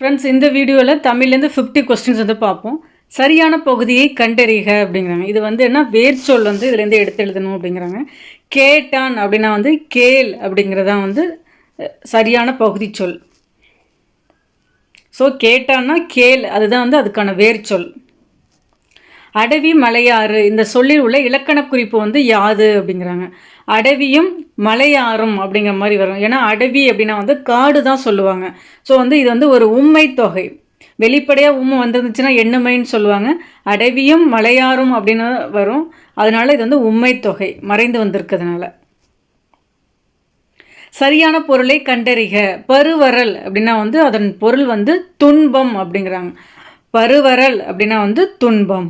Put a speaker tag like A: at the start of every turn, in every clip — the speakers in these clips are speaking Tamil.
A: ஃப்ரெண்ட்ஸ் இந்த வீடியோவில் தமிழ்லேருந்து ஃபிஃப்டி கொஸ்டின்ஸ் வந்து பார்ப்போம். சரியான பகுதியை கண்டறிக அப்படிங்கிறாங்க. இது வந்து என்ன? வேர்ச்சொல் வந்து இதுலேருந்து எடுத்து எழுதணும் அப்படிங்கிறாங்க. கேட்டான் அப்படின்னா வந்து கேள் அப்படிங்கிறதான் வந்து சரியான பகுதி சொல். ஸோ கேட்டான்னா கேள். அதுதான் வந்து அதுக்கான வேர்ச்சொல். அடவி மலையாறு இந்த சொல்லில் உள்ள இலக்கண குறிப்பு வந்து யாது அப்படிங்கிறாங்க. அடவியும் மலையாறும் அப்படிங்கிற மாதிரி வரும். ஏன்னா அடவி அப்படின்னா வந்து காடு தான் சொல்லுவாங்க. ஸோ வந்து இது வந்து ஒரு உண்மை தொகை. வெளிப்படையாக உண்மை வந்துருந்துச்சுன்னா எண்ணுமைன்னு சொல்லுவாங்க. அடவியும் மலையாறும் அப்படின்னு வரும். அதனால இது வந்து உண்மை தொகை மறைந்து வந்திருக்கிறதுனால. சரியான பொருளை கண்டறிக. பருவரல் அப்படின்னா வந்து அதன் பொருள் வந்து துன்பம் அப்படிங்கிறாங்க. பருவரல் அப்படின்னா வந்து துன்பம்.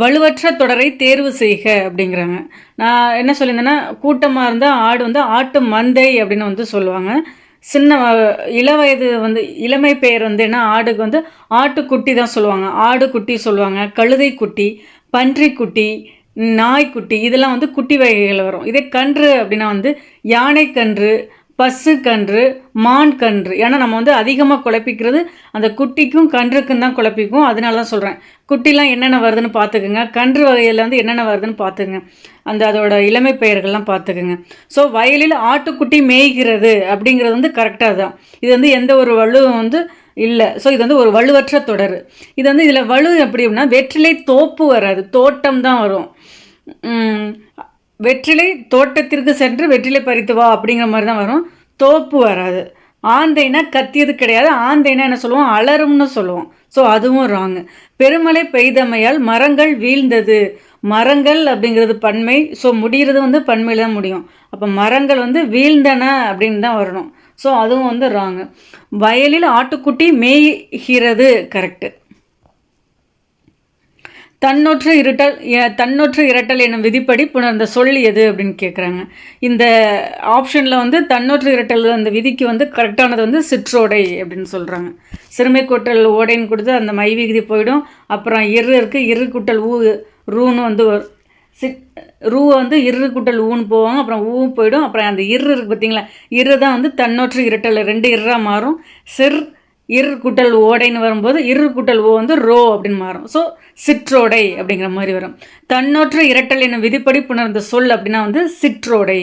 A: வலுவற்ற தொடரை தேர்வு செய்க அப்படிங்கிறாங்க. நான் என்ன சொல்லியிருந்தேன்னா கூட்டமாக இருந்தால் ஆடு வந்து ஆட்டு மந்தை அப்படின்னு வந்து சொல்லுவாங்க. சின்ன இளவயது வந்து இளமை பெயர் வந்து என்ன ஆடுக்கு வந்து ஆட்டுக்குட்டி தான் சொல்லுவாங்க. ஆடு குட்டி சொல்லுவாங்க கழுதை குட்டி பன்றி குட்டி நாய்க்குட்டி இதெல்லாம் வந்து குட்டி வகைகள் வரும். இதே கன்று அப்படின்னா வந்து யானை கன்று பசு கன்று மான் கன்று ஏன்னா நம்ம வந்து அதிகமாக குழப்பிக்கிறது அந்த குட்டிக்கும் கன்றுக்கும் தான் குழப்பிக்கும். அதனால தான் சொல்கிறேன் குட்டிலாம் என்னென்ன வருதுன்னு பார்த்துக்குங்க. கன்று வகையில் வந்து என்னென்ன வருதுன்னு பார்த்துக்குங்க. அந்த அதோட இளமை பெயர்கள்லாம் பார்த்துக்குங்க. ஸோ வயலில் ஆட்டுக்குட்டி மேய்கிறது அப்படிங்கிறது வந்து கரெக்டாக தான். இது வந்து எந்த ஒரு வலுவும் வந்து இல்லை. ஸோ இது வந்து ஒரு வலுவற்ற தொடர். இது வந்து இதில் வலு எப்படி அப்படின்னா வெற்றிலை தோப்பு வராது. தோட்டம் தான் வரும். வெற்றிலை தோட்டத்திற்கு சென்று வெற்றிலை பறித்து வா அப்படிங்கிற மாதிரி தான் வரும். தோப்பு வராது. ஆந்தைனா கத்தியது கிடையாது. ஆந்தைனா என்ன சொல்லுவோம்? அலரும்னு சொல்லுவோம். ஸோ அதுவும் ராங்கு பெருமழை பெய்தமையால் மரங்கள் வீழ்ந்தது. மரங்கள் அப்படிங்கிறது பன்மை. ஸோ முடிகிறது வந்து பன்மையில் தான் முடியும். அப்போ மரங்கள் வந்து வீழ்ந்தன அப்படின்னு தான் வரணும். ஸோ அதுவும் வந்து ராங்கு வயலில் ஆட்டுக்குட்டி மேய்கிறது. கரெக்டு தன்னொற்று இருட்டல் தன்னொற்று இரட்டல் எனும் விதிப்படி புணர்ந்த சொல் எது அப்படின்னு கேட்குறாங்க இந்த ஆப்ஷனில் வந்து தன்னொற்று இரட்டல் அந்த விதிக்கு வந்து கரெக்டானது வந்து சிற்றோடை அப்படின்னு சொல்கிறாங்க சிறுமை கூட்டல் ஓடைன்னு கொடுத்து அந்த மை விகுதி போயிடும். அப்புறம் இரு இருக்குது இரு கூட்டல் ஊ ரூன்னு வந்து வரும். சிட் ரூ வந்து இரு குட்டல் ஊன்னு போவாங்க. அப்புறம் ஊவும் போயிடும். அப்புறம் அந்த இரு இருக்குது பார்த்தீங்களா இரு தான் வந்து தன்னொற்று இரட்டல் ரெண்டு இர்ரா மாறும். சிர் இரு குட்டல் ஓடைன்னு வரும்போது இரு குட்டல் ஓ வந்து ரோ அப்படின்னு மாறும். ஸோ சிற்றோடை அப்படிங்கிற மாதிரி வரும். தன்னொற்று இரட்டல் என்னும் விதிப்படி புணர்ந்த சொல் அப்படின்னா வந்து சிற்றோடை.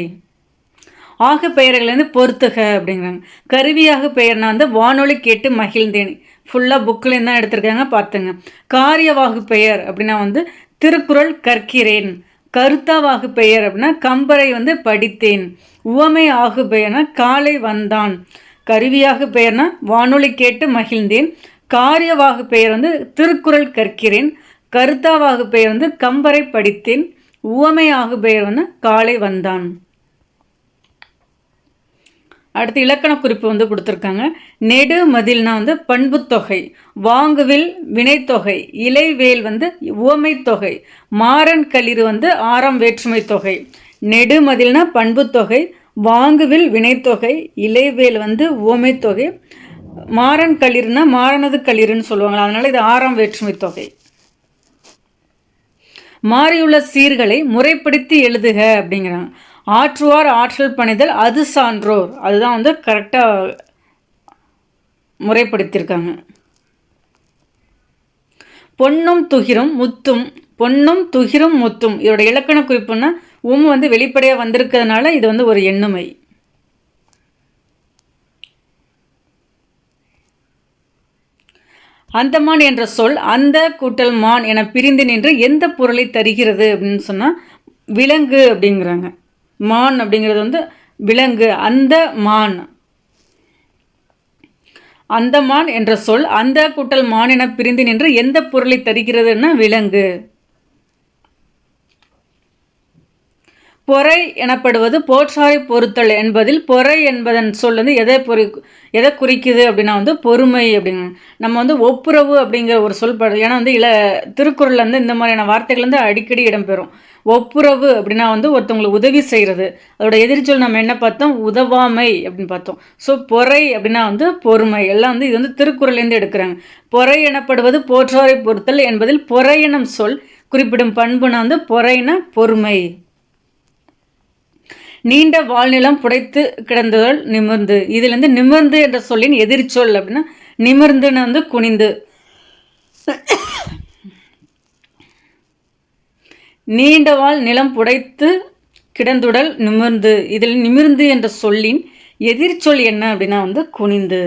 A: ஆக பெயர்கள்லேருந்து பொறுத்துக அப்படிங்கிறாங்க. கருவியாக பெயர்னா வந்து வானொலி கேட்டு மகிழ்ந்தேன். ஃபுல்லாக புக்கிலேருந்து தான் எடுத்திருக்காங்க பார்த்துங்க. காரியவாகு பெயர் அப்படின்னா வந்து திருக்குறள் கற்கிறேன். கருத்தாவாகு பெயர் அப்படின்னா கம்பரை வந்து படித்தேன். உவமை ஆகு பெயர்னா காலை வந்தான். கருவியாக பெயர்னா வானொலி கேட்டு மகிழ்ந்தேன். காரியவாகு பெயர் வந்து திருக்குறள் கற்கிறேன். கருத்தாவாகு பெயர் வந்து கம்பரை படித்தேன். உவமை ஆகு பெயர் வந்து காலை வந்தான். அடுத்து இலக்கண குறிப்பு வந்து கொடுத்துருக்காங்க. நெடு மதில்னா வந்து பண்புத்தொகை வாங்குவில் வினைத்தொகை இலைவேல் வந்து உவமைத்தொகை தொகை மாறன் களிறு வந்து ஆறாம் வேற்றுமை தொகை. நெடுமதில்னா பண்புத்தொகை வாங்குவில் வினைத்தொகை இலைவேல் வந்து ஓமைத்தொகை தொகை மாறன் களிர்னா மாறனது களிர்னு சொல்லுவாங்க அதனால இது ஆறாம் வேற்றுமை தொகை. மாறியுள்ள சீர்களை முறைப்படுத்தி எழுதுக அப்படிங்கிறாங்க. ஆற்றுவார் ஆற்றல் பணிதல் அது சான்றோர். அதுதான் வந்து கரெக்டாக முறைப்படுத்தியிருக்காங்க. பொன்னும் துகிரும் முத்தும் பொன்னும் துகிரும் முத்தும். இதோட இலக்கண குறிப்புன்னா உம் வந்து வெளிப்படையாக வந்திருக்கிறதுனால இது வந்து ஒரு எண்ணுமை. அந்தமான் என்ற சொல் அந்த கூட்டல் மான் என பிரிந்து நின்று எந்த பொருளை தருகிறது அப்படின்னு சொன்னால் விலங்கு அப்படிங்கிறாங்க. மான் அப்படிங்கிறது வந்து விலங்கு அந்த மான். அந்தமான் என்ற சொல் அந்த கூட்டல் மான் என பிரிந்து நின்று எந்த பொருளை தருகிறதுன்னா விலங்கு. பொறை எனப்படுவது போற்றாரை பொறுத்தல் என்பதில் பொறை என்பதன் சொல் வந்து எதை பொறி எதை குறிக்குது அப்படின்னா வந்து பொறுமை அப்படின்னு. நம்ம வந்து ஒப்புரவு அப்படிங்கிற ஒரு சொல் படு ஏன்னா வந்து இல திருக்குறள்ல வந்து இந்த மாதிரியான வார்த்தைகள் வந்து அடிக்கடி இடம்பெறும். ஒப்புரவு அப்படின்னா வந்து ஒருத்தவங்களுக்கு உதவி செய்கிறது அதோட எதிர்ச்சொல் நம்ம என்ன பார்த்தோம்? உதவாமை அப்படின்னு பார்த்தோம். ஸோ பொறை அப்படின்னா வந்து பொறுமை. எல்லாம் வந்து இது வந்து திருக்குறள்லேருந்து எடுக்கிறாங்க. பொறை எனப்படுவது போற்றாரை பொறுத்தல் என்பதில் பொறை எனும் சொல் குறிப்பிடும் பண்புனா வந்து பொறைனா பொறுமை. நீண்ட வாழ்நிலம் புடைத்து கிடந்ததால் நிமிர்ந்து. இதுலேருந்து நிமிர்ந்து என்ற சொல்லின் எதிர்ச்சொல் அப்படின்னா நிமிர்ந்துன்னு வந்து குனிந்து. நீண்ட வாழ் நிலம் புடைத்து கிடந்துடல் நிமிர்ந்து. இதில் நிமிர்ந்து என்ற சொல்லின் எதிர்ச்சொல் என்ன அப்படின்னா வந்து குனிந்து.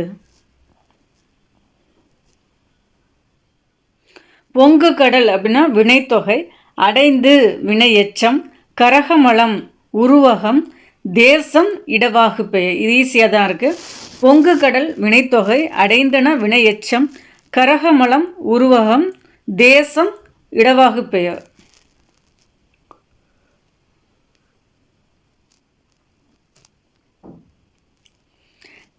A: பொங்கு கடல் அப்படின்னா வினைத்தொகை அடைந்து வினை எச்சம் கரகமலம் உருவகம் தேசம் இடவாகு பெயர் இது ஈஸியாக தான் இருக்குது பொங்கு கடல் வினைத்தொகை அடைந்தன வினை எச்சம் கரகமலம் உருவகம் தேசம் இடவாகு பெயர்.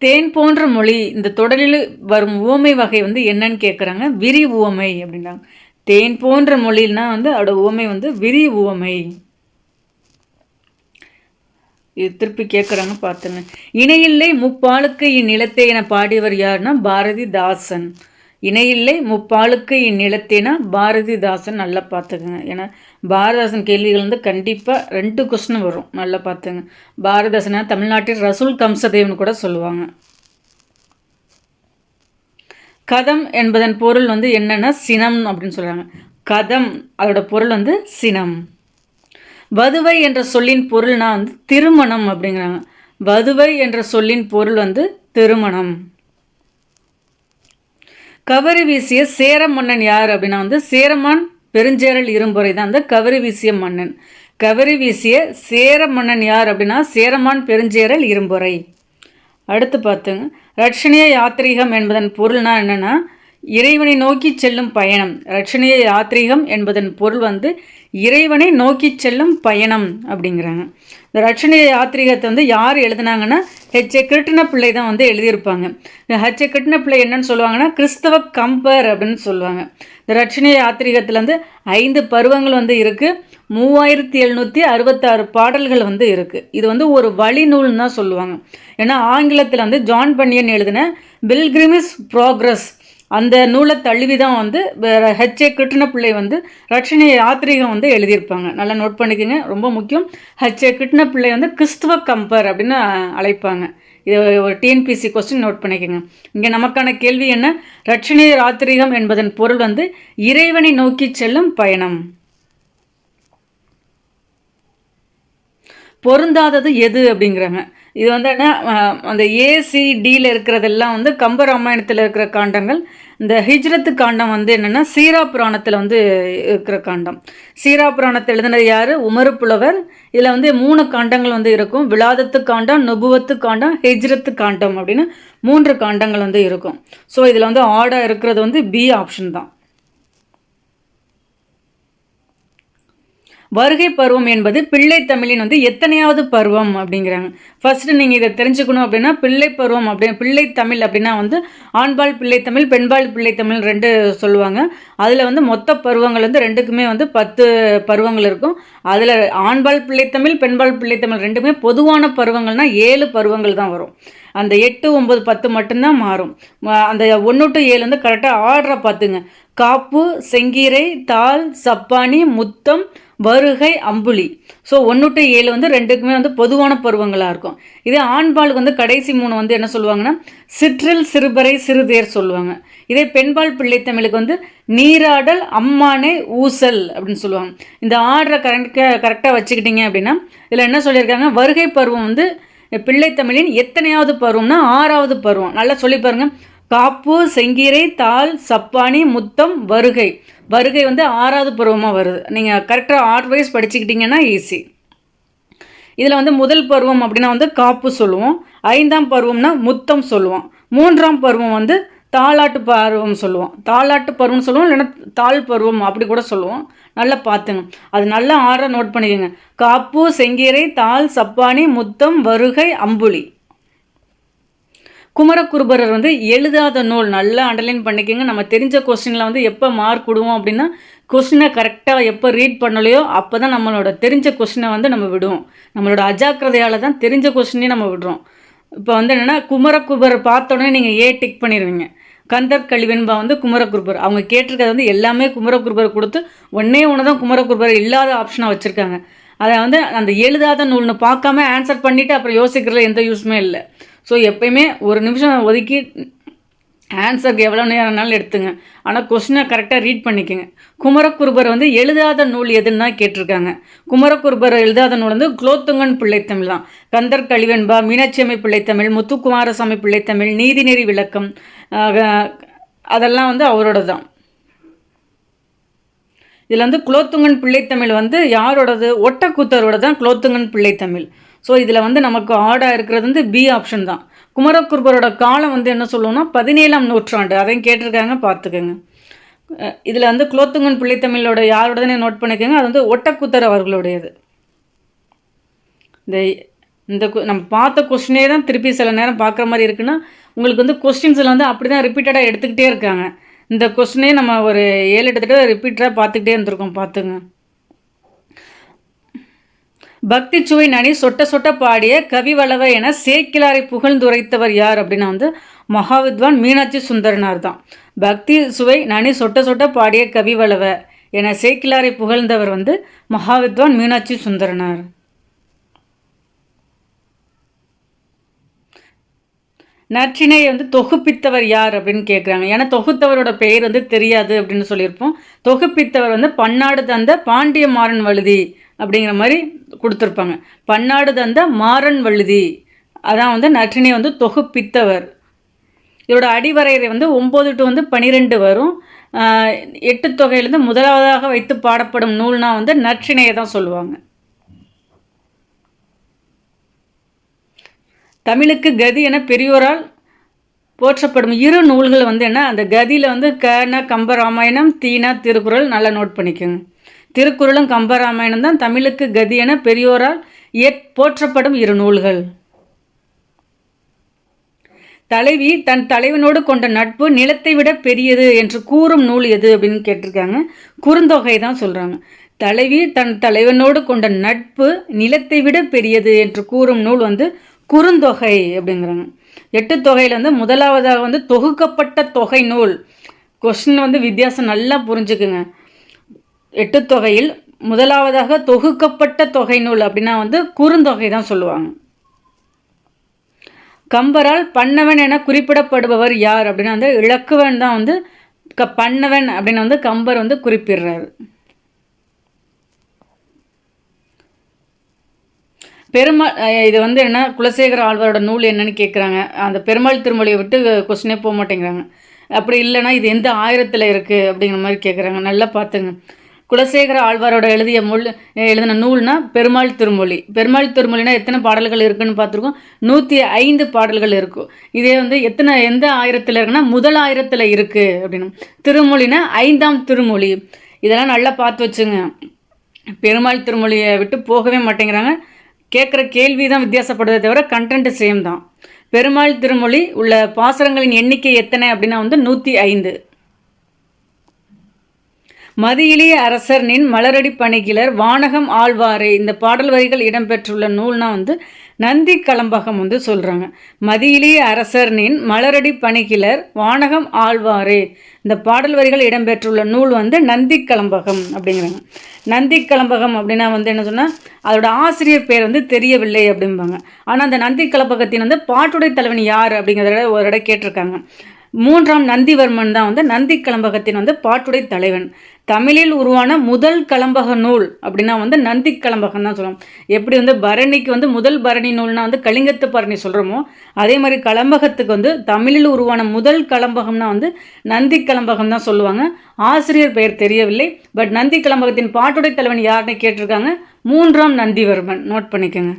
A: தேன் போன்ற மொழி இந்த தொடரில் வரும் உவமை வகை வந்து என்னன்னு கேட்குறாங்க விரி உவமை அப்படின்னாங்க தேன் போன்ற மொழின்னா வந்து அதோட உவமை வந்து விரி உவமை. இது திருப்பி கேட்குறாங்க பார்த்தேன்னு இணையில்லை முப்பாலுக்கு இந்நிலத்தை என பாடியவர் யாருன்னா பாரதிதாசன். இணையில்லை முப்பாலுக்கு இந்நிலத்தேனா பாரதிதாசன். நல்லா பார்த்துக்குங்க. ஏன்னா பாரதிதாசன் கேள்விகள் வந்து கண்டிப்பாக ரெண்டு கொஸ்டின் வரும். நல்லா பார்த்துங்க பாரதிதாசனா தமிழ்நாட்டில் ரசூல் கம்சதேவன் கூட சொல்லுவாங்க. கதம் என்பதன் பொருள் வந்து என்னென்னா சினம் அப்படின்னு சொல்கிறாங்க கதம் அதோட பொருள் வந்து சினம். வதுவை என்ற சொல்லின் பொருள்னா வந்து திருமணம் அப்படிங்கிறாங்க. வதுவை என்ற சொல்லின் பொருள் வந்து திருமணம். கவரி வீசிய சேர மன்னன் யார் அப்படின்னா வந்து சேரமான் பெருஞ்சேரல் இரும்புரை தான். வந்து கவரி வீசிய மன்னன். கவரி வீசிய சேர மன்னன் யார் அப்படின்னா சேரமான் பெருஞ்சேரல் இரும்புரை. அடுத்து பார்த்துங்க. ரட்சணிய யாத்ரீகம் என்பதன் பொருள்னா என்னென்னா இறைவனை நோக்கி செல்லும் பயணம். ரட்சணிய யாத்ரீகம் என்பதன் பொருள் வந்து இறைவனை நோக்கி செல்லும் பயணம் அப்படிங்கிறாங்க. இந்த ரட்சணிய யாத்ரீகத்தை வந்து யார் எழுதினாங்கன்னா ஹெச் ஏ கிருட்டின பிள்ளை தான் வந்து எழுதியிருப்பாங்க. இந்த ஹெச் ஏ கிருட்டின பிள்ளை என்னன்னு சொல்லுவாங்கன்னா கிறிஸ்தவ கம்பர் அப்படின்னு சொல்லுவாங்க. இந்த ரட்சணிய யாத்ரீகத்தில் வந்து ஐந்து பருவங்கள் வந்து இருக்குது மூவாயிரத்தி எழுநூற்றி அறுபத்தாறு பாடல்கள் வந்து இருக்குது இது வந்து ஒரு வழிநூல்னு தான் சொல்லுவாங்க. ஏன்னா ஆங்கிலத்தில் வந்து ஜான் பன்னியன் எழுதின பில்கிரிமிஸ் ப்ராக்ரஸ் அந்த நூலை தழுவி தான் வந்து ஹெச்ஏ கிருட்டின பிள்ளை வந்து ரட்சணை யாத்திரிகம் வந்து எழுதியிருப்பாங்க. நல்லா நோட் பண்ணிக்கோங்க. ரொம்ப முக்கியம். ஹெச்ஏ கிருட்டின பிள்ளை வந்து கிறிஸ்துவ கம்பர் அப்படின்னு அழைப்பாங்க. இது ஒரு டிஎன்பிசி கொஸ்டின் நோட் பண்ணிக்கோங்க. இங்கே நமக்கான கேள்வி என்ன? ரட்சணை யாத்திரிகம் என்பதன் பொருள் வந்து இறைவனை நோக்கி செல்லும் பயணம். பொருந்தாதது எது அப்படிங்கிறாங்க. இது வந்து என்ன அந்த ஏசிடியில் இருக்கிறதெல்லாம் வந்து கம்ப ராமாயணத்தில் இருக்கிற காண்டங்கள் இந்த ஹிஜ்ரத்து காண்டம் வந்து என்னென்னா சீரா புராணத்தில் வந்து இருக்கிற காண்டம். சீரா புராணத்தை எழுதினது யார்? உமரு புலவர். இதில் வந்து மூணு காண்டங்கள் வந்து இருக்கும். விழாதத்து காண்டம் நுபுவத்து காண்டம் ஹிஜ்ரத்து காண்டம் அப்படின்னு மூன்று காண்டங்கள் வந்து இருக்கும். ஸோ இதில் வந்து ஆடாக இருக்கிறது வந்து பி ஆப்ஷன் தான். வருகை பருவம் என்பது பிள்ளை தமிழின் வந்து எத்தனையாவது பருவம் அப்படிங்கிறாங்க. ஃபர்ஸ்ட் நீங்கள் இதை தெரிஞ்சுக்கணும் அப்படின்னா பிள்ளை பருவம் அப்படி பிள்ளை தமிழ் அப்படின்னா வந்து ஆண்பால் பிள்ளை தமிழ் பெண்பால் பிள்ளை தமிழ் ரெண்டு சொல்லுவாங்க. அதில் வந்து மொத்த பருவங்கள் வந்து ரெண்டுக்குமே வந்து பத்து பருவங்கள் இருக்கும். அதில் ஆண்பால் பிள்ளை தமிழ் பெண்பால் பிள்ளை தமிழ் ரெண்டுமே பொதுவான பருவங்கள்னால் ஏழு பருவங்கள் தான் வரும். அந்த எட்டு ஒம்பது பத்து மட்டும்தான் மாறும். அந்த ஒன்று டு ஏழு வந்து கரெக்டாக ஆர்டரை பார்த்துங்க. காப்பு செங்கீரை தாள் சப்பானி முத்தம் வருகை அம்புலி. ஸோ ஒன்று டு ஏழு வந்து ரெண்டுக்குமே வந்து பொதுவான பருவங்களாக இருக்கும். இதே ஆண்பாலுக்கு வந்து கடைசி மூணு வந்து என்ன சொல்லுவாங்கன்னா சிற்றில் சிறுபறை சிறுதேர் சொல்லுவாங்க. இதே பெண்பால் பிள்ளைத்தமிழுக்கு வந்து நீராடல் அம்மானே ஊசல் அப்படின்னு சொல்லுவாங்க. இந்த ஆர்டரை கரெக்டாக கரெக்டாக வச்சுக்கிட்டீங்க அப்படின்னா இதில் என்ன சொல்லியிருக்காங்க? வருகை பருவம் வந்து பிள்ளைத்தமிழின் எத்தனையாவது பருவம்னா ஆறாவது பருவம். நல்லா சொல்லி பாருங்கள் காப்பு செங்கீரை தாள் சப்பானி முத்தம் வருகை. வருகை வந்து ஆறாவது பருவமாக வருது. நீங்கள் கரெக்டாக ஆர்ட் வைஸ் படிச்சுக்கிட்டிங்கன்னா ஈஸி இதில் வந்து முதல் பருவம் அப்படின்னா வந்து காப்பு சொல்லுவோம். ஐந்தாம் பருவம்னா முத்தம் சொல்லுவோம். மூன்றாம் பருவம் வந்து தாளாட்டு பருவம் சொல்லுவோம். தாளாட்டு பருவம் சொல்லுவோம் இல்லைன்னா தாள் பருவம் அப்படி கூட சொல்லுவோம். நல்லா பார்த்துங்க. அது நல்லா ஆற நோட் பண்ணிக்கோங்க. காப்பு செங்கீரை தாள் சப்பானி முத்தம் வருகை அம்புலி. குமரகுருபரர் வந்து எழுதாத நூல் நல்லா அண்டர்லைன் பண்ணிக்கோங்க. நம்ம தெரிஞ்ச கொஸ்டினில் வந்து எப்போ மார்க் விடுவோம் அப்படின்னா கொஸ்டினை கரெக்டாக எப்போ ரீட் பண்ணலையோ அப்போ தான் நம்மளோட தெரிஞ்ச கொஸ்டினை வந்து நம்ம விடுவோம். நம்மளோட அஜாக்கிரதையால் தான் தெரிஞ்ச கொஸ்டினே நம்ம விடுறோம். இப்போ வந்து என்னென்னா குமரகுபரர் பார்த்த உடனே நீங்கள் ஏ டிக் பண்ணிடுவீங்க கந்தர் கழிவெண்பா வந்து குமரகுருபர். அவங்க கேட்டிருக்கிறது வந்து எல்லாமே குமரகுருபர் கொடுத்து ஒன்றே ஒன்று தான் குமரகுருபர் இல்லாத ஆப்ஷனாக வச்சுருக்காங்க. அதை வந்து அந்த எழுதாத நூல்னு பார்க்காம ஆன்சர் பண்ணிவிட்டு அப்புறம் யோசிக்கிறதுல எந்த யூஸுமே இல்லை. ஸோ எப்பயுமே ஒரு நிமிஷம் ஒதுக்கி ஆன்சருக்கு எவ்வளோ நேரம்னாலும் எடுத்துங்க. ஆனால் கொஸ்டினை கரெக்டாக ரீட் பண்ணிக்கோங்க. குமரக்குருபர் வந்து எழுதாத நூல் எதுன்னு தான் கேட்டிருக்காங்க. குமரக்குருபர் எழுதாத நூல் வந்து குலோத்துங்கன் பிள்ளைத்தமிழ் தான். கந்தர் கழிவென்பா மீனாட்சியம்மை பிள்ளைத்தமிழ் முத்துக்குமாரசாமி பிள்ளைத்தமிழ் நீதிநெறி விளக்கம் அதெல்லாம் வந்து அவரோட தான் இதில் வந்து குலோத்துங்கன் பிள்ளைத்தமிழ் வந்து யாரோடது? ஒட்டக்கூத்தரோட தான் குலோத்துங்கன் பிள்ளைத்தமிழ். ஸோ இதில் வந்து நமக்கு ஆடாக இருக்கிறது வந்து பி ஆப்ஷன் தான். குமரகுருபரோட காலம் வந்து என்ன சொல்லுவோம்னா பதினேழாம் நூற்றாண்டு. அதையும் கேட்டிருக்காங்க பார்த்துக்கோங்க. இதில் வந்து குலோத்துங்கன் பிள்ளைத்தமிழோட யாரோடதுன்னு நோட் பண்ணிக்கோங்க. அது வந்து ஒட்டக்கூத்தர் அவர்களுடையது. இந்த இந்த நம்ம பார்த்த கொஸ்டினே தான் திருப்பி சில நேரம் பார்க்குற மாதிரி இருக்குன்னா உங்களுக்கு வந்து கொஸ்டின்ஸில் வந்து அப்படி தான் ரிப்பீட்டடாக எடுத்துக்கிட்டே இருக்காங்க. இந்த கொஸ்டினே நம்ம ஒரு ஏழு எடுத்துகிட்டு ரிப்பீட்டடாக பார்த்துக்கிட்டே இருந்திருக்கோம் பார்த்துங்க. பக்தி சுவை நனி சொட்ட சொட்ட பாடிய கவிவளவ என சேக்கிலாரை புகழ்ந்துரைத்தவர் யார் அப்படின்னா வந்து மகாவித்வான் மீனாட்சி சுந்தரனார் தான். பக்தி சுவை நனி சொட்ட சொட்ட பாடிய கவிவளவ என சேக்கிலாரை புகழ்ந்தவர் வந்து மகாவித்வான் மீனாட்சி சுந்தரனார். நற்றினை வந்து தொகுப்பித்தவர் யார் அப்படின்னு கேட்குறாங்க ஏன்னா தொகுத்தவரோட பெயர் வந்து தெரியாது அப்படின்னு சொல்லியிருப்போம். தொகுப்பித்தவர் வந்து பன்னாடு தந்த பாண்டிய மாறன் வழுதி அப்படிங்கிற மாதிரி கொடுத்துருப்பாங்க. பன்னாடு தந்த மாறன் வழுதி. அதான் வந்து நற்றினை வந்து தொகுப்பித்தவர். இதோட அடிவரையறை வந்து ஒம்பது டு வந்து பனிரெண்டு வரும். எட்டு தொகையிலேருந்து முதலாவதாக வைத்து பாடப்படும் நூல்னால் வந்து நற்றினையை தான் சொல்லுவாங்க. தமிழுக்கு கதி என பெரியோரால் போற்றப்படும் இரு நூல்கள் வந்து என்ன? அந்த கதியில் வந்து கன கம்பராமாயணம் தீனா திருக்குறள் நல்லா நோட் பண்ணிக்கோங்க. திருக்குறளும் கம்பராமாயணம் தான் தமிழுக்கு கதி என பெரியோரால் ஏற் போற்றப்படும் இரு நூல்கள். தலைவி தன் தலைவனோடு கொண்ட நட்பு நிலத்தை விட பெரியது என்று கூறும் நூல் எது அப்படின்னு கேட்டிருக்காங்க. குறுந்தொகை தான் சொல்கிறாங்க தலைவி தன் தலைவனோடு கொண்ட நட்பு நிலத்தை விட பெரியது என்று கூறும் நூல் வந்து குறுந்தொகை அப்படிங்கிறாங்க. எட்டு தொகையில் வந்து முதலாவதாக வந்து தொகுக்கப்பட்ட தொகை நூல். கொஸ்டின் வந்து வித்தியாசம் நல்லா புரிஞ்சுக்குங்க. எட்டு தொகையில் முதலாவதாக தொகுக்கப்பட்ட தொகை நூல் அப்படின்னா வந்து குறுந்தொகை தான் சொல்லுவாங்க. கம்பரால் பண்ணவன் என குறிப்பிடப்படுபவர் யார் அப்படின்னா வந்து இலக்குவன் தான் வந்து க பண்ணவன் அப்படின்னு வந்து கம்பர் வந்து குறிப்பிடுறாரு. பெருமாள் இது வந்து என்ன குலசேகர ஆழ்வாரோட நூல் என்னன்னு கேட்குறாங்க அந்த பெருமாள் திருமொழியை விட்டு கொஸ்டினே போக மாட்டேங்கிறாங்க. அப்படி இல்லைன்னா இது எந்த ஆயிரத்தில் இருக்குது அப்படிங்கிற மாதிரி கேட்குறாங்க நல்லா பார்த்துங்க குலசேகர ஆழ்வாரோட எழுதிய மொழி எழுதின நூல்னா பெருமாள் திருமொழி. பெருமாள் திருமொழினா எத்தனை பாடல்கள் இருக்குன்னு பார்த்துருக்கோம் நூற்றி ஐந்து பாடல்கள் இருக்கும். இதே வந்து எத்தனை எந்த ஆயிரத்தில் இருக்குன்னா முதல் ஆயிரத்தில் இருக்குது அப்படின்னு. திருமொழினா ஐந்தாம் திருமொழி. இதெல்லாம் நல்லா பார்த்து வச்சுங்க. பெருமாள் திருமொழியை விட்டு போகவே மாட்டேங்கிறாங்க. கேட்குற கேள்வி தான் வித்தியாசப்படுதே தவிர கண்டென்ட் சேம் தான். பெருமாள் திருமொழி உள்ள பாசரங்களின் எண்ணிக்கை எத்தனை அப்படின்னா வந்து நூற்றி ஐந்து. மதியிலிய அரசர் நின் மலரடி பணிகிலர் வானகம் ஆழ்வாரே இந்த பாடல் வரிகள் இடம்பெற்றுள்ள நூல்னா வந்து நந்தி கலம்பகம் வந்து சொல்கிறாங்க மதியிலே அரசர் நின் மலரடி பணிகிலர் வானகம் ஆழ்வாரே. இந்த பாடல் வரிகள் இடம்பெற்றுள்ள நூல் வந்து நந்தி கலம்பகம் அப்படிங்கிறாங்க. நந்தி கலம்பகம் அப்படின்னா வந்து என்ன சொன்னால் அதோட ஆசிரியர் பேர் வந்து தெரியவில்லை அப்படிம்பாங்க. ஆனால் அந்த நந்தி கலம்பகத்தின் வந்து பாட்டுடை தலைவன் யார் அப்படிங்கிறத ஒரு இடம் கேட்டிருக்காங்க. மூன்றாம் நந்திவர்மன் தான் வந்து நந்தி கலம்பகத்தின் வந்து பாட்டுடை தலைவன். தமிழில் உருவான முதல் கலம்பக நூல் அப்படின்னா வந்து நந்தி கலம்பகம் தான் சொல்லுவோம். எப்படி வந்து பரணிக்கு வந்து முதல் பரணி நூல்னா வந்து கலிங்கத்து பரணி சொல்கிறோமோ அதே மாதிரி கலம்பகத்துக்கு வந்து தமிழில் உருவான முதல் கலம்பகம்னா வந்து நந்தி கலம்பகம் தான் சொல்லுவாங்க. ஆசிரியர் பெயர் தெரியவில்லை. பட் நந்தி கலம்பகத்தின் பாட்டுடை தலைவன் யாருன்னு கேட்டிருக்காங்க. மூன்றாம் நந்திவர்மன். நோட் பண்ணிக்கோங்க.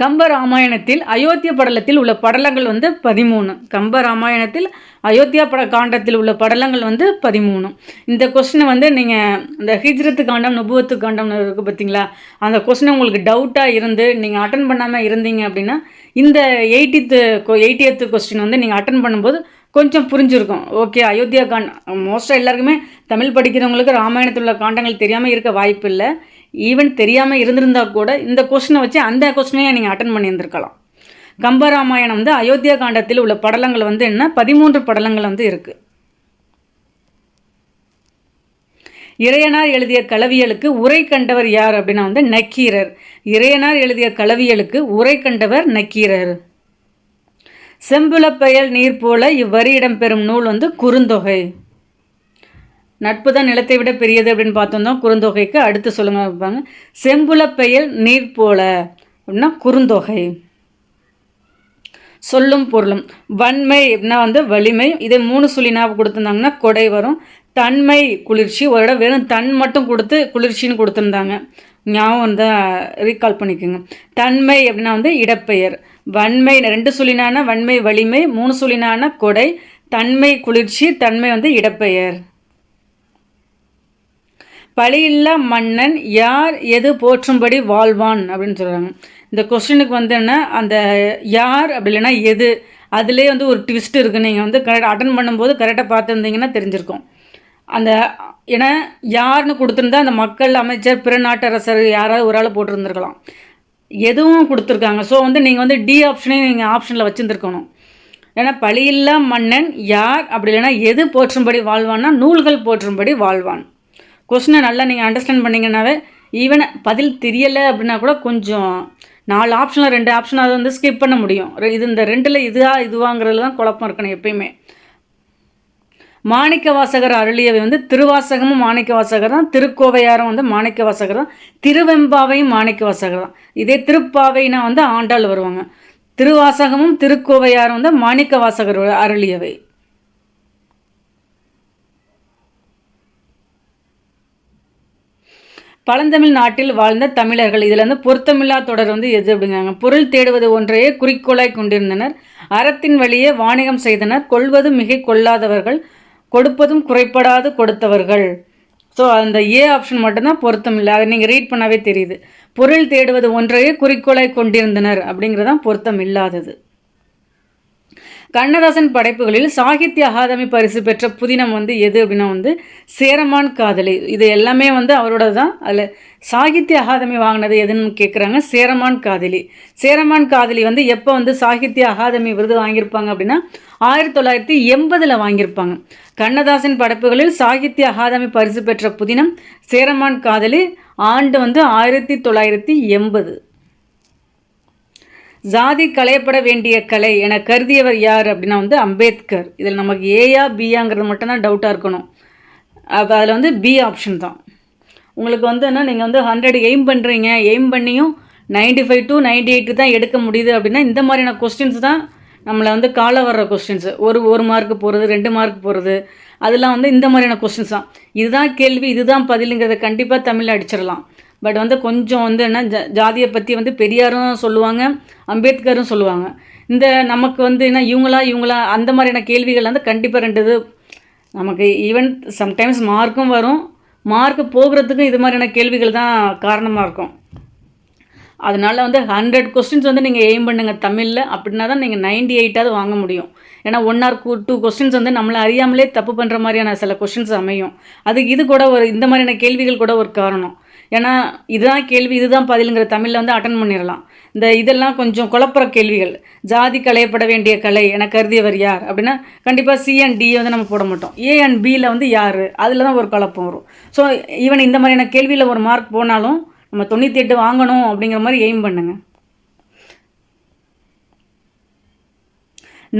A: கம்ப ராமாயணத்தில் அயோத்திய படலத்தில் உள்ள படலங்கள் வந்து பதிமூணு. கம்ப ராமாயணத்தில் அயோத்தியா பட காண்டத்தில் உள்ள படலங்கள் வந்து பதிமூணு. இந்த கொஸ்டினை வந்து நீங்கள் இந்த ஹிஜ்ரத்து காண்டம் நுபுவத்து காண்டம் இருக்குது பார்த்தீங்களா அந்த கொஸ்டினை உங்களுக்கு டவுட்டாக இருந்து நீங்கள் அட்டன் பண்ணாமல் இருந்தீங்க அப்படின்னா இந்த எயிட்டித்து எயிட்டியத்து கொஸ்டின் வந்து நீங்கள் அட்டன் பண்ணும்போது கொஞ்சம் புரிஞ்சிருக்கும். ஓகே அயோத்தியா காண்ட் மோஸ்ட்டாக எல்லாருக்குமே தமிழ் படிக்கிறவங்களுக்கு ராமாயணத்தில் உள்ள காண்டங்கள் தெரியாமல் இருக்க வாய்ப்பு இல்லை ஈவன் தெரியாமல் இருந்திருந்தா கூட இந்த கொஸ்டினை வச்சு அந்த கொஸ்டினையும் நீங்கள் அட்டன் பண்ணியிருந்திருக்கலாம். கம்பராமாயணம் வந்து அயோத்தியா காண்டத்தில் உள்ள படலங்கள் வந்து என்ன? பதிமூன்று படலங்கள் வந்து இருக்குது இறையனார் எழுதிய களவியலுக்கு உரை கண்டவர் யார் அப்படின்னா வந்து நக்கீரர். இறையனார் எழுதிய களவியலுக்கு உரை கண்டவர் நக்கீரர். செம்புலப்பெயல் நீர் போல இவ்வரி இடம்பெறும் நூல் வந்து குறுந்தொகை. நட்பு தான் நிலத்தை விட பெரியது அப்படின்னு பார்த்தோம்னா குறுந்தொகைக்கு அடுத்து சொல்லுங்க வைப்பாங்க செம்புலப்பெயல் நீர் போல அப்படின்னா குறுந்தொகை. சொல்லும் பொருளும். வன்மை அப்படின்னா வந்து வலிமை. இதை மூணு சொல்லி ஞாபகம் கொடுத்துருந்தாங்கன்னா கொடை வரும். தன்மை குளிர்ச்சி. ஒரு இடம் வெறும் தன் மட்டும் கொடுத்து குளிர்ச்சின்னு கொடுத்துருந்தாங்க. ஞாபகம் வந்து ரீகால் பண்ணிக்கோங்க. தன்மை அப்படின்னா வந்து இடப்பெயர். வன்மை ரெண்டு சொல்லினான வன்மை வலிமை மூணு சொல்லினான கொடை. தன்மை குளிர்ச்சி தன்மை வந்து இடப்பெயர். பழியில்லா மன்னன் யார் எது போற்றும்படி வாழ்வான் அப்படின்னு சொல்கிறாங்க இந்த கொஸ்டினுக்கு வந்து என்ன அந்த யார் அப்படி இல்லைன்னா எது அதுலேயே வந்து ஒரு ட்விஸ்ட் இருக்குது நீங்கள் வந்து கரெக்டாக அட்டன் பண்ணும்போது கரெக்டாக பார்த்துருந்தீங்கன்னா தெரிஞ்சிருக்கும். அந்த ஏன்னா யாருன்னு கொடுத்துருந்தா அந்த மக்கள் அமைச்சர் பிற நாட்டரசர் யாராவது ஒரு ஆள் போட்டிருந்துருக்கலாம். எதுவும் கொடுத்துருக்காங்க. ஸோ வந்து நீங்கள் வந்து டி ஆப்ஷனையும் நீங்கள் ஆப்ஷனில் வச்சுருந்துருக்கணும். ஏன்னா பழியில்லா மன்னன் யார் அப்படி இல்லைன்னா எது போற்றும்படி வாழ்வான்னா நூல்கள் போற்றும்படி வாழ்வான். கொஸ்டினை நல்லா நீங்கள் அண்டர்ஸ்டாண்ட் பண்ணிங்கன்னாவே ஈவன் பதில் தெரியலை அப்படின்னா கூட கொஞ்சம் நாலு ஆப்ஷனில் ரெண்டு ஆப்ஷன் அதை வந்து ஸ்கிப் பண்ண முடியும். இது இந்த ரெண்டில் இதுவா இதுவாங்கிறதுல தான் குழப்பம் இருக்கணும் எப்பயுமே. மாணிக்க வாசகர் அருளியவை வந்து திருவாசகமும் மாணிக்க வாசகர் தான் திருக்கோவையாரும் வந்து மாணிக்க வாசகர் தான் திருவெம்பாவையும் மாணிக்க வாசகர் தான். இதே திருப்பாவைனா வந்து ஆண்டாள் வருவாங்க. திருவாசகமும் திருக்கோவையாரும் வந்து மாணிக்க வாசகர் அருளியவை. பழந்தமிழ் நாட்டில் வாழ்ந்த தமிழர்கள். இதில் வந்து பொருத்தமில்லா தொடர் வந்து எது அப்படிங்கிறாங்க. பொருள் தேடுவது ஒன்றையே குறிக்கோளாய் கொண்டிருந்தனர். அறத்தின் வழியே வாணிகம் செய்தனர். கொள்வது மிகை கொள்ளாதவர்கள். கொடுப்பதும் குறைப்படாது கொடுத்தவர்கள். ஸோ அந்த ஏ ஆப்ஷன் மட்டும்தான் பொருத்தமில்லை. அதை நீங்கள் ரீட் பண்ணாவே தெரியுது. பொருள் தேடுவது ஒன்றையே குறிக்கோளாய் கொண்டிருந்தனர் அப்படிங்கிறதான் பொருத்தம் இல்லாதது. கண்ணதாசன் படைப்புகளில் சாகித்ய அகாதமி பரிசு பெற்ற புதினம் வந்து எது அப்படின்னா வந்து சேரமான் காதலி. இது எல்லாமே வந்து அவரோட தான். அதில் சாகித்ய அகாதமி வாங்கினது எதுன்னு கேட்குறாங்க சேரமான் காதலி. சேரமான் காதலி வந்து எப்போ வந்து சாகித்ய அகாதமி விருது வாங்கியிருப்பாங்க அப்படின்னா ஆயிரத்தி தொள்ளாயிரத்தி எண்பதில் வாங்கியிருப்பாங்க. கண்ணதாசன் படைப்புகளில் சாகித்ய அகாதமி பரிசு பெற்ற புதினம் சேரமான் காதலி ஆண்டு வந்து ஆயிரத்தி தொள்ளாயிரத்தி எண்பது. ஜாதி களையப்பட வேண்டிய கலை என கருதியவர் யார் அப்படின்னா வந்து அம்பேத்கர். இதில் நமக்கு ஏயா பியாங்கிறது மட்டும்தான் டவுட்டாக இருக்கணும். அப்போ அதில் வந்து பி ஆப்ஷன் தான். உங்களுக்கு வந்து என்ன நீங்கள் வந்து ஹண்ட்ரட் எய்ம் பண்ணுறீங்க எய்ம் பண்ணியும் ninety five to ninety eight தான் எடுக்க முடியுது அப்படின்னா இந்த மாதிரியான கொஸ்டின்ஸ் தான் நம்மளை வந்து கால வர்ற கொஸ்டின்ஸு ஒரு ஒரு மார்க் போகிறது ரெண்டு மார்க் போகிறது அதெல்லாம் வந்து இந்த மாதிரியான கொஸ்டின்ஸ் தான். இதுதான் கேள்வி இதுதான் பதிலுங்கிறத கண்டிப்பாக தமிழில் அடிச்சிடலாம். பட் வந்து கொஞ்சம் வந்து என்ன ஜ ஜாதியை பற்றி வந்து பெரியாரும் சொல்லுவாங்க அம்பேத்கரும் சொல்லுவாங்க. இந்த நமக்கு வந்து என்ன இவங்களா இவங்களா அந்த மாதிரியான கேள்விகள் வந்து கண்டிப்பாக ரெண்டு இது நமக்கு ஈவன் சம்டைம்ஸ் மார்க்கும் வரும். மார்க் போகிறதுக்கும் இது மாதிரியான கேள்விகள் தான் காரணமாக இருக்கும். அதனால் வந்து ஹண்ட்ரட் கொஸ்டின்ஸ் வந்து நீங்கள் எய்ம் பண்ணுங்கள் தமிழில். அப்படின்னா தான் நீங்கள் நைன்டி எயிட்டாவது வாங்க முடியும். ஏன்னா ஒன் ஆர் டூ கொஸ்டின்ஸ் வந்து நம்மளை அறியாமலே தப்பு பண்ணுற மாதிரியான சில கொஸ்டின்ஸ் அமையும். அதுக்கு இது கூட ஒரு இந்த மாதிரியான கேள்விகள் கூட ஒரு காரணம். ஏன்னா இதுதான் கேள்வி இதுதான் பதிலுங்கிற தமிழில் வந்து அட்டன் பண்ணிடலாம் இந்த இதெல்லாம் கொஞ்சம் குழப்புற கேள்விகள். ஜாதி களையப்பட வேண்டிய கலை என கருதியவர் யார்? அப்படின்னா கண்டிப்பாக சி அண்ட் டி வந்து நம்ம போட மாட்டோம். ஏ அண்ட் பியில் வந்து யார்? அதில் தான் ஒரு குழப்பம் வரும். ஸோ ஈவன் இந்த மாதிரியான கேள்வியில் ஒரு மார்க் போனாலும் நம்ம தொண்ணூற்றி எட்டு வாங்கணும் அப்படிங்கிற மாதிரி எய்ம் பண்ணுங்க.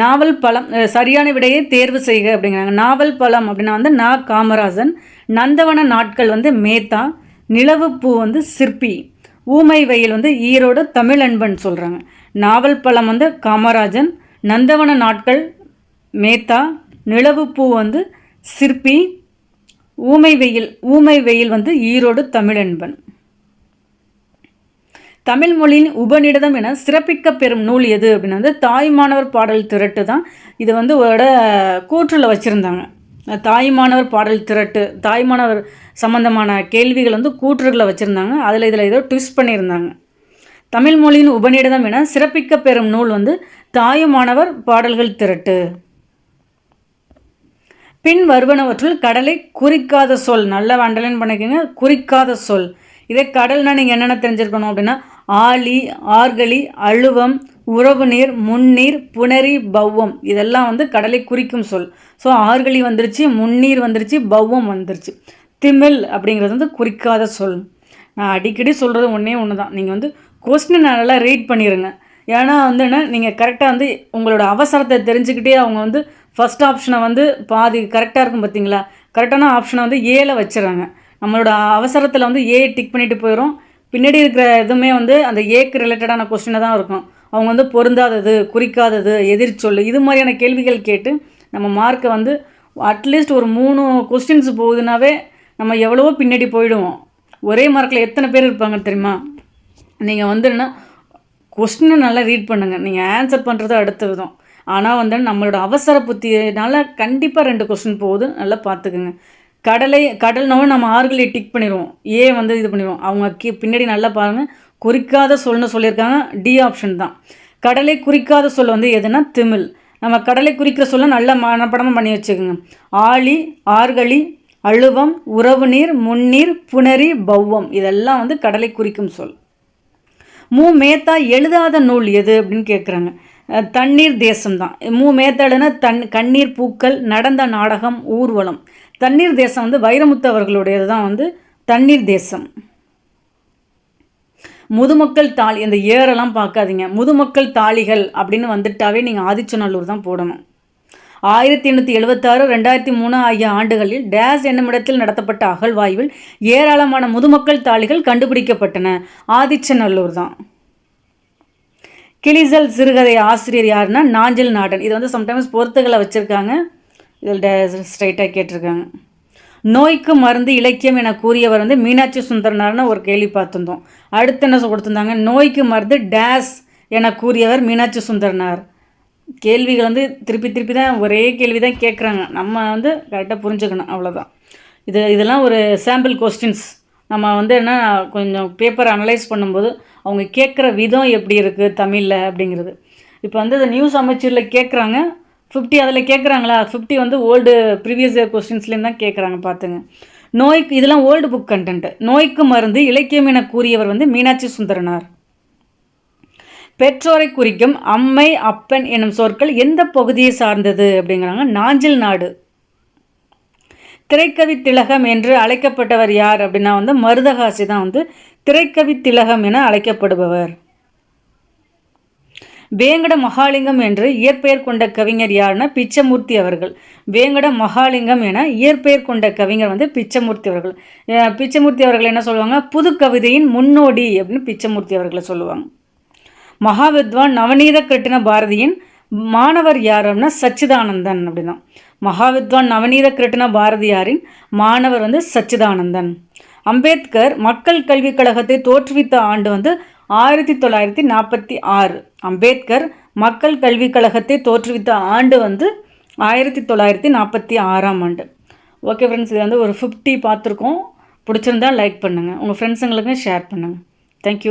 A: நாவல் பழம் சரியான விடையை தேர்வு செய்க அப்படிங்கிறாங்க. நாவல் பழம் அப்படின்னா வந்து நா. காமராஜன் நந்தவன நாட்கள் வந்து மேத்தா நிலவுப்பூ வந்து சிற்பி. ஊமை வெயில் வந்து ஈரோடு தமிழன்பன் சொல்கிறாங்க நாவல் பழம் வந்து காமராஜன் நந்தவன நாட்கள் மேத்தா நிலவுப்பூ வந்து சிற்பி ஊமை வெயில் ஊமை வெயில் வந்து ஈரோடு தமிழன்பன். தமிழ் மொழியின் உபநிடதம் என சிறப்பிக்க பெறும் நூல் எது? அப்படின்னா வந்து தாய்மானவர் பாடல் திரட்டு தான் இது வந்து ஒரு கூற்றில் வச்சுருந்தாங்க. தாய்மானவர் பாடல் திரட்டு தாய்மானவர் சம்மந்தமான கேள்விகள் வந்து கூற்றுகளை வச்சுருந்தாங்க. அதில் இதில் ஏதோ ட்விஸ்ட் பண்ணியிருந்தாங்க. தமிழ் மொழியின் உபநிடதம் என சிறப்பிக்க பெறும் நூல் வந்து தாயுமானவர் பாடல்கள் திரட்டு. பின் வருவனவற்றுள் கடலை குறிக்காத சொல் நல்ல வண்டலன் பண்ணிக்கோங்க குறிக்காத சொல். இதே கடல்னால் நீங்கள் என்னென்ன தெரிஞ்சிருக்கணும் அப்படின்னா ஆழி ஆர்கலி அழுவம் உறவு நீர் முன்னீர் புனரி பவ்வம் இதெல்லாம் வந்து கடலை குறிக்கும் சொல். ஸோ ஆறுகளி வந்துருச்சு முன்னீர் வந்துருச்சு பௌவம் வந்துருச்சு. திமில் அப்படிங்கிறது வந்து குறிக்காத சொல். நான் அடிக்கடி சொல்கிறது ஒன்றே ஒன்று தான் நீங்கள் வந்து கொஸ்டின் நல்லா ரீட் பண்ணிடுங்க ஏன்னா வந்து என்ன நீங்கள் கரெக்டாக வந்து உங்களோட அவசரத்தை தெரிஞ்சுக்கிட்டே அவங்க வந்து ஃபஸ்ட் ஆப்ஷனை வந்து பாதி கரெக்டாக இருக்கும் பார்த்தீங்களா கரெக்டான ஆப்ஷனை வந்து ஏல வச்சுறாங்க நம்மளோட அவசரத்தில் வந்து ஏ டிக் பண்ணிட்டு போயிடும் பின்னாடி இருக்கிற எதுவுமே வந்து அந்த ஏக்கு ரிலேட்டடான கொஸ்டினாக தான் இருக்கும். அவங்க வந்து பொருந்தாதது குறிக்காதது எதிர்ச்சொல் இது மாதிரியான கேள்விகள் கேட்டு நம்ம மார்க்கை வந்து அட்லீஸ்ட் ஒரு மூணு கொஸ்டின்ஸ் போகுதுனாவே நம்ம எவ்வளவோ பின்னாடி போயிடுவோம். ஒரே மார்க்கில் எத்தனை பேர் இருப்பாங்க தெரியுமா? நீங்கள் வந்து என்ன கொஸ்டினை நல்லா ரீட் பண்ணுங்கள் நீங்கள் ஆன்சர் பண்ணுறது அடுத்த விதம் ஆனால் வந்து நம்மளோட அவசர புத்தினால கண்டிப்பாக ரெண்டு கொஸ்டின் போகுது. நல்லா பார்த்துக்குங்க. கடலை கடல்னாவும் நம்ம ஆறுகளை டிக் பண்ணிடுவோம். ஏ வந்து இது பண்ணிடுவோம். அவங்க கீ பின்னாடி நல்லா பாருங்கள் குறிக்காத சொல்னு சொல்லியிருக்காங்க. டி ஆப்ஷன் தான். கடலை குறிக்காத சொல் வந்து எதுனா திமிழ் நம்ம கடலை குறிக்கிற சொல்ல நல்ல மனப்படமாக பண்ணி வச்சுக்கோங்க. ஆழி ஆறுகளி அழுவம் உறவு நீர் முன்னீர் புனரி பௌவம். இதெல்லாம் வந்து கடலை குறிக்கும் சொல். மூ மேத்தா எழுதாத நூல் எது அப்படின்னு கேட்குறாங்க தண்ணீர் தேசம் தான். மூ மேத்தாடுனா தன் கண்ணீர் பூக்கள் நடந்த நாடகம் ஊர்வலம். தண்ணீர் தேசம் வந்து வைரமுத்து அவர்களுடையது தான் வந்து தண்ணீர் தேசம். முதுமக்கள் தாலி இந்த ஏரெல்லாம் பார்க்காதீங்க. முதுமக்கள் தாலிகள் அப்படின்னு வந்துட்டாவே நீங்கள் ஆதிச்சநல்லூர் தான் போடணும். ஆயிரத்தி எண்ணூற்றி எழுபத்தாறு ரெண்டாயிரத்தி மூணு ஆகிய ஆண்டுகளில் டேஸ் என்னுமிடத்தில் நடத்தப்பட்ட அகழ்வாய்வில் ஏராளமான முதுமக்கள் தாளிகள் கண்டுபிடிக்கப்பட்டன. ஆதிச்சநல்லூர் தான். கிளிசல் சிறுகதை ஆசிரியர் யாருன்னா நாஞ்சல் நாடன். இது வந்து சம்டைம்ஸ் பொறுத்துகளை வச்சுருக்காங்க. இதில் ஸ்ட்ரைட்டாக கேட்டிருக்காங்க. நோய்க்கு மருந்து இலக்கியம் என கூறியவர் வந்து மீனாட்சி சுந்தரனார்னு ஒரு கேள்வி பார்த்துருந்தோம். அடுத்து என்ன கொடுத்துருந்தாங்க? நோய்க்கு மருந்து டேஸ் என கூறியவர் மீனாட்சி சுந்தரனார். கேள்விகள் வந்து திருப்பி திருப்பி தான் ஒரே கேள்வி தான் கேட்குறாங்க. நம்ம வந்து கரெக்டாக புரிஞ்சுக்கணும் அவ்வளோதான் இது இதெல்லாம் ஒரு சாம்பிள் கொஸ்டின்ஸ் நம்ம வந்து என்ன கொஞ்சம் பேப்பர் அனலைஸ் பண்ணும்போது அவங்க கேட்குற விதம் எப்படி இருக்குது தமிழில் அப்படிங்கிறது. இப்போ வந்து இந்த நியூஸ் அமைச்சரில் கேட்குறாங்க ஃபிஃப்டி அதில் கேட்குறாங்களா ஃபிஃப்டி வந்து ஓல்டு ப்ரீவியஸ் இயர் கொஸ்டின்ஸ்லேருந்து தான் கேட்குறாங்க பார்த்துங்க நோய்க்கு இதெல்லாம் ஓல்டு புக் கண்டென்ட் நோய்க்கு மருந்து இலக்கியம் என கூறியவர் வந்து மீனாட்சி சுந்தரனார். பெற்றோரை குறிக்கும் அம்மை அப்பன் என்னும் சொற்கள் எந்த பகுதியை சார்ந்தது அப்படிங்கிறாங்க? நாஞ்சில் நாடு. திரைக்கவி திலகம் என்று அழைக்கப்பட்டவர் யார் அப்படின்னா வந்து மருதகாசி தான் வந்து திரைக்கவி திலகம் என அழைக்கப்படுபவர். வேங்கட மகாலிங்கம் என்று இயற்பெயர் கொண்ட கவிஞர் யாருன்னா பிச்சமூர்த்தி அவர்கள். வேங்கட மகாலிங்கம் என இயற்பெயர் கொண்ட கவிஞர் வந்து பிச்சமூர்த்தி அவர்கள். பிச்சமூர்த்தி அவர்கள் என்ன சொல்லுவாங்க? புது கவிதையின் முன்னோடி அப்படின்னு பிச்சமூர்த்தி அவர்களை சொல்லுவாங்க. மகாவித்வான் நவநீத கிருட்டின பாரதியின் மாணவர் யார் அப்படின்னா சச்சிதானந்தன் அப்படிதான் மகாவித்வான் நவநீத கிருட்டின பாரதியாரின் மாணவர் வந்து சச்சிதானந்தன். அம்பேத்கர் மக்கள் கல்விக் கழகத்தை தோற்றுவித்த ஆண்டு வந்து ஆயிரத்தி தொள்ளாயிரத்தி நாற்பத்தி ஆறு. அம்பேத்கர் மக்கள் கல்விக் கழகத்தை தோற்றுவித்த ஆண்டு வந்து ஆயிரத்தி தொள்ளாயிரத்தி நாற்பத்தி ஆறாம் ஆண்டு. ஓகே ஃப்ரெண்ட்ஸ் இது வந்து ஒரு ஃபிஃப்டி பார்த்துருக்கோம். பிடிச்சிருந்தா லைக் பண்ணுங்கள் உங்கள் ஃப்ரெண்ட்ஸுங்களுக்கும் ஷேர் பண்ணுங்கள் தேங்க்யூ